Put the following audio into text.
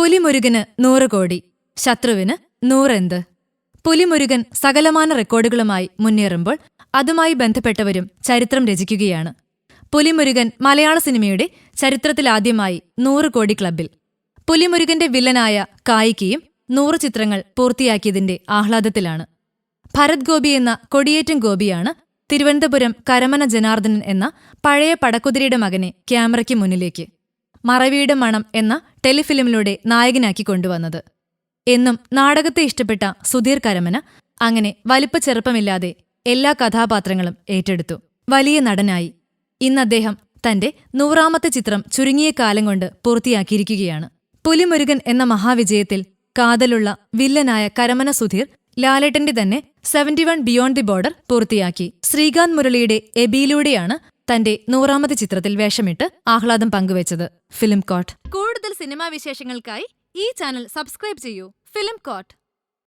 പുലിമുരുകന് നൂറ് കോടി ശത്രുവിന് നൂറെന്ത്. പുലിമുരുകൻ സകലമാന റെക്കോർഡുകളുമായി മുന്നേറുമ്പോൾ അതുമായി ബന്ധപ്പെട്ടവരും ചരിത്രം രചിക്കുകയാണ്. പുലിമുരുകൻ മലയാള സിനിമയുടെ ചരിത്രത്തിലാദ്യമായി നൂറ് കോടി ക്ലബിൽ പുലിമുരുകന്റെ വില്ലനായ കായികയും നൂറ് ചിത്രങ്ങൾ പൂർത്തിയാക്കിയതിന്റെ ആഹ്ലാദത്തിലാണ്. ഭരത് ഗോപി എന്ന കൊടിയേറ്റം ഗോപിയാണ് തിരുവനന്തപുരം കരമന ജനാർദ്ദനൻ എന്ന പഴയ പടക്കുതിരിയുടെ മകനെ ക്യാമറയ്ക്ക് മുന്നിലേക്ക് മറവിയുടെ മണം എന്ന ടെലിഫിലിമിലൂടെ നായകനാക്കി കൊണ്ടുവന്നത്. എന്നും നാടകത്തെ ഇഷ്ടപ്പെട്ട സുധീർ കരമന അങ്ങനെ വലിപ്പ ചെറുപ്പമില്ലാതെ എല്ലാ കഥാപാത്രങ്ങളും ഏറ്റെടുത്തു. വലിയ നടനായി. ഇന്ന് അദ്ദേഹം തന്റെ നൂറാമത്തെ ചിത്രം ചുരുങ്ങിയ കാലം കൊണ്ട് പൂർത്തിയാക്കിയിരിക്കുകയാണ്. പുലിമുരുകൻ എന്ന മഹാവിജയത്തിൽ കാതലുള്ള വില്ലനായ കരമന സുധീർ ലാലേട്ടന്റെ തന്നെ seventy one beyond the border പൂർത്തിയാക്കി. ശ്രീകാന്ത് മുരളിയുടെ എബിയിലൂടെയാണ് തന്റെ നൂറാമത് ചിത്രത്തിൽ വേഷമിട്ട് ആഹ്ലാദം പങ്കുവച്ചത് ഫിലിം കോട്ട്. കൂടുതൽ സിനിമാ വിശേഷങ്ങൾക്കായി ഈ ചാനൽ സബ്സ്ക്രൈബ് ചെയ്യൂ. Film coat.